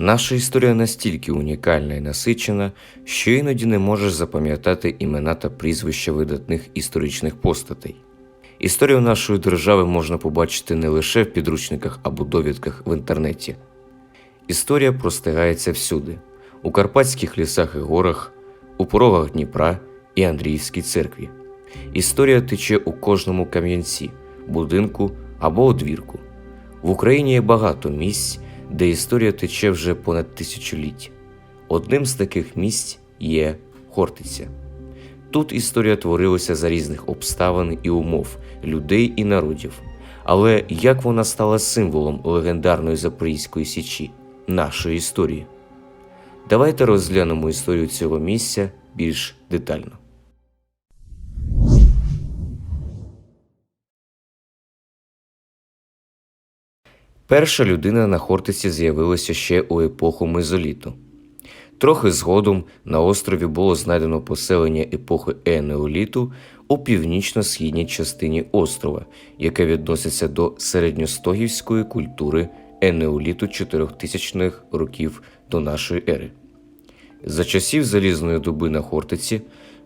Наша історія настільки унікальна і насичена, що іноді не можеш запам'ятати імена та прізвища видатних історичних постатей. Історію нашої держави можна побачити не лише в підручниках або довідках в інтернеті. Історія простигається всюди: у карпатських лісах і горах, у порогах Дніпра і Андріївській церкві. Історія тече у кожному кам'янці, будинку або одвірку. В Україні є багато місць, де історія тече вже понад тисячоліть. Одним з таких місць є Хортиця. Тут історія творилася за різних обставин і умов, людей і народів. Але як вона стала символом легендарної Запорізької січі, нашої історії? Давайте розглянемо історію цього місця більш детально. Перша людина на Хортиці з'явилася ще у епоху мезоліту. Трохи згодом на острові було знайдено поселення епохи енеоліту у північно-східній частині острова, яке відноситься до середньостогівської культури енеоліту 4000-х років до нашої ери. За часів залізної доби на Хортиці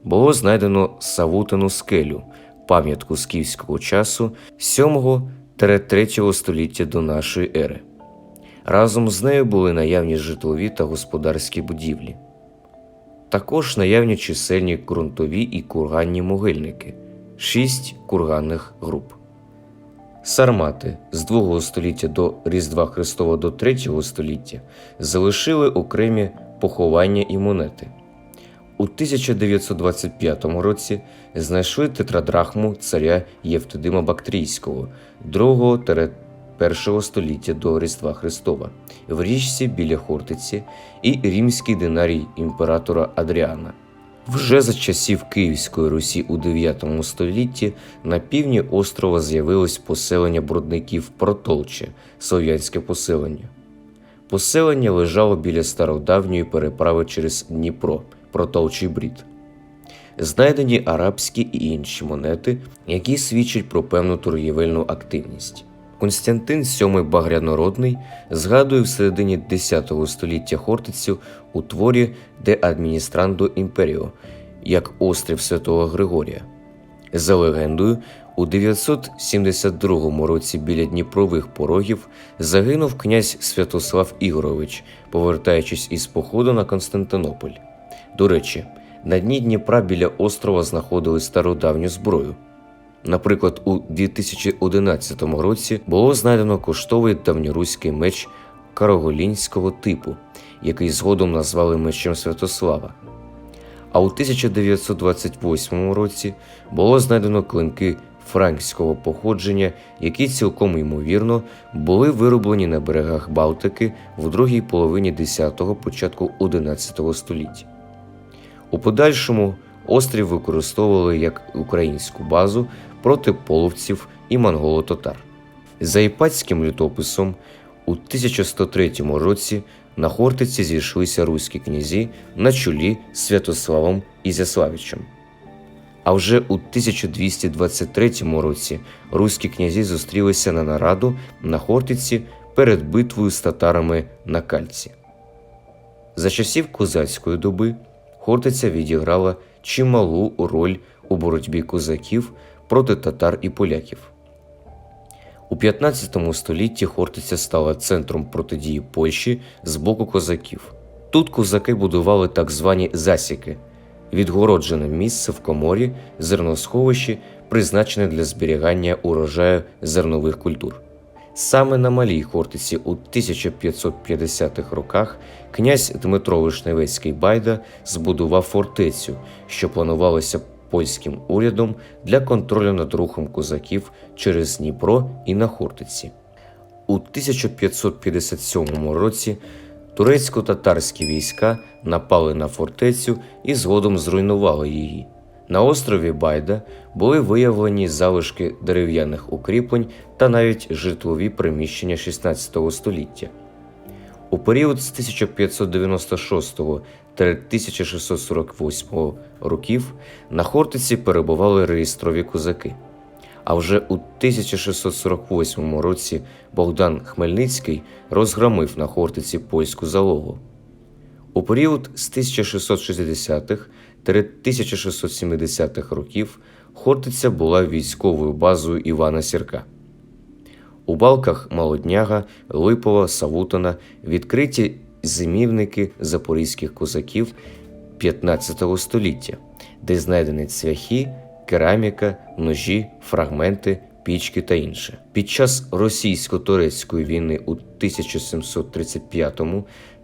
було знайдено Савутину скелю, пам'ятку скіфського часу 7-3 століття до нашої ери. Разом з нею були наявні житлові та господарські будівлі. Також наявні чисельні ґрунтові і курганні могильники, шість курганних груп. Сармати з 2 століття до Різдва Христова до 3 століття залишили окремі поховання і монети. У 1925 році знайшли тетрадрахму царя Євтодима Бактрійського 2 1 століття до Різдва Христова в річці біля Хортиці і римський динарій імператора Адріана. Вже за часів Київської Русі у 9 столітті на півдні острова з'явилось поселення бродників Протолче, слов'янське поселення. Поселення лежало біля стародавньої переправи через Дніпро, Протолчий брід. Знайдені арабські і інші монети, які свідчать про певну торгівельну активність. Константин VII Багрянородний згадує в середині X століття Хортицю у творі Де Адміністрандо Імперіо як острів Святого Григорія. За легендою, у 972 році біля Дніпрових порогів загинув князь Святослав Ігорович, повертаючись із походу на Константинополь. До речі, на дні Дніпра біля острова знаходили стародавню зброю. Наприклад, у 2011 році було знайдено коштовий давньоруський меч кароголінського типу, який згодом назвали мечем Святослава. А у 1928 році було знайдено клинки франкського походження, які цілком ймовірно були вироблені на берегах Балтики в другій половині 10-го, початку 11 століття. У подальшому острів використовували як українську базу проти половців і монголо-татар. За іпатським літописом у 1103 році на Хортиці зійшлися руські князі на чолі Святославом Ізяславичем. А вже у 1223 році руські князі зустрілися на нараду на Хортиці перед битвою з татарами на Кальці. За часів козацької доби Хортиця відіграла чималу роль у боротьбі козаків проти татар і поляків. У 15 столітті Хортиця стала центром протидії Польщі з боку козаків. Тут козаки будували так звані засіки відгороджене місце в коморі, зерносховищі, призначене для зберігання урожаю зернових культур. Саме на малій Хортиці у 1550-х роках князь Дмитро Вишневецький Байда збудував фортецю, що планувалося польським урядом для контролю над рухом козаків через Дніпро і на Хортиці. У 1557 році турецько-татарські війська напали на фортецю і згодом зруйнували її. На острові Байда були виявлені залишки дерев'яних укріплень та навіть житлові приміщення 16 століття. У період з 1596 та 1648 років на Хортиці перебували реєстрові козаки. А вже у 1648 році Богдан Хмельницький розгромив на Хортиці польську залогу. У період з 1660-х та 1670-х років Хортиця була військовою базою Івана Сірка. У балках Молодняга, Липова, Савутина відкриті зимівники запорізьких козаків 15 століття, де знайдені цвяхи, кераміка, ножі, фрагменти, пічки та інше. Під час російсько-турецької війни у 1735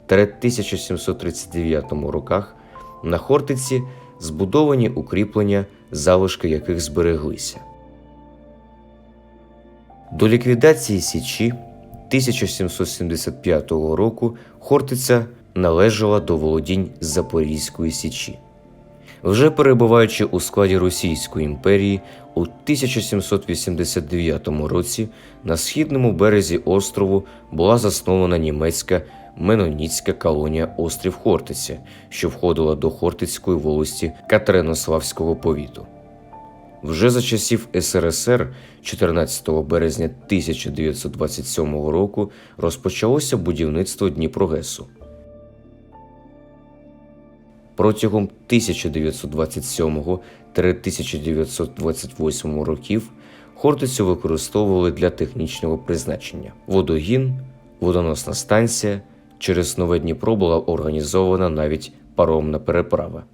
та 1739 роках на Хортиці збудовані укріплення, залишки яких збереглися. До ліквідації Січі 1775 року Хортиця належала до володінь Запорізької Січі. Вже перебуваючи у складі Російської імперії, у 1789 році на східному березі острову була заснована німецька меноніцька колонія Острів Хортиця, що входила до Хортицької волості Катеринославського повіту. Вже за часів СРСР 14 березня 1927 року розпочалося будівництво Дніпрогесу. Протягом 1927-1928 років Хортицю використовували для технічного призначення. Водогін, водоносна станція, через нове Дніпро була організована навіть паромна переправа.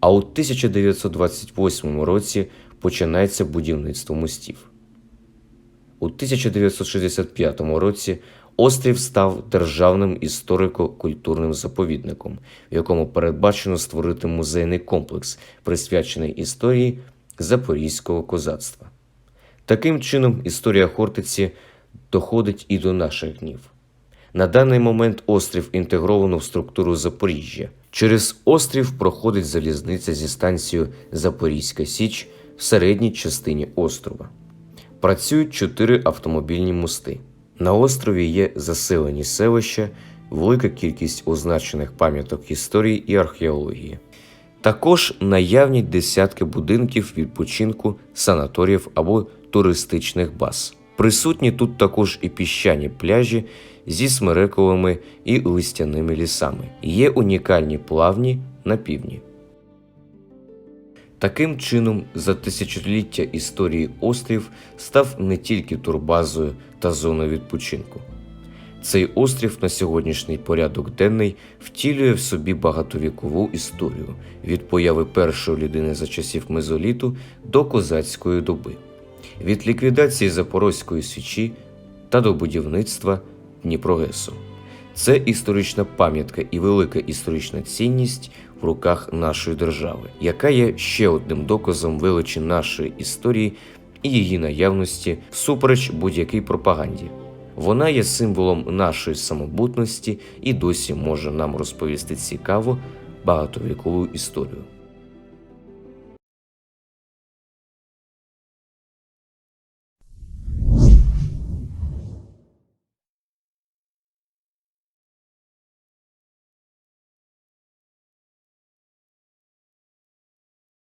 А у 1928 році починається будівництво мостів. У 1965 році острів став державним історико-культурним заповідником, в якому передбачено створити музейний комплекс, присвячений історії запорізького козацтва. Таким чином, історія Хортиці доходить і до наших днів. На даний момент острів інтегровано в структуру Запоріжжя. Через острів проходить залізниця зі станцією Запорізька Січ в середній частині острова. Працюють чотири автомобільні мости. На острові є заселені селища, велика кількість означених пам'яток історії і археології. Також наявні десятки будинків відпочинку, санаторіїв або туристичних баз. Присутні тут також і піщані пляжі зі смерековими і листяними лісами. Є унікальні плавні на півдні. Таким чином, за тисячоліття історії острів став не тільки турбазою та зоною відпочинку. Цей острів на сьогоднішній порядок денний втілює в собі багатовікову історію від появи першої людини за часів мезоліту до козацької доби, від ліквідації Запорозької січі та до будівництва Дніпрогесу. Це історична пам'ятка і велика історична цінність в руках нашої держави, яка є ще одним доказом величі нашої історії і її наявності всупереч будь-якій пропаганді. Вона є символом нашої самобутності і досі може нам розповісти цікаву багатовікову історію.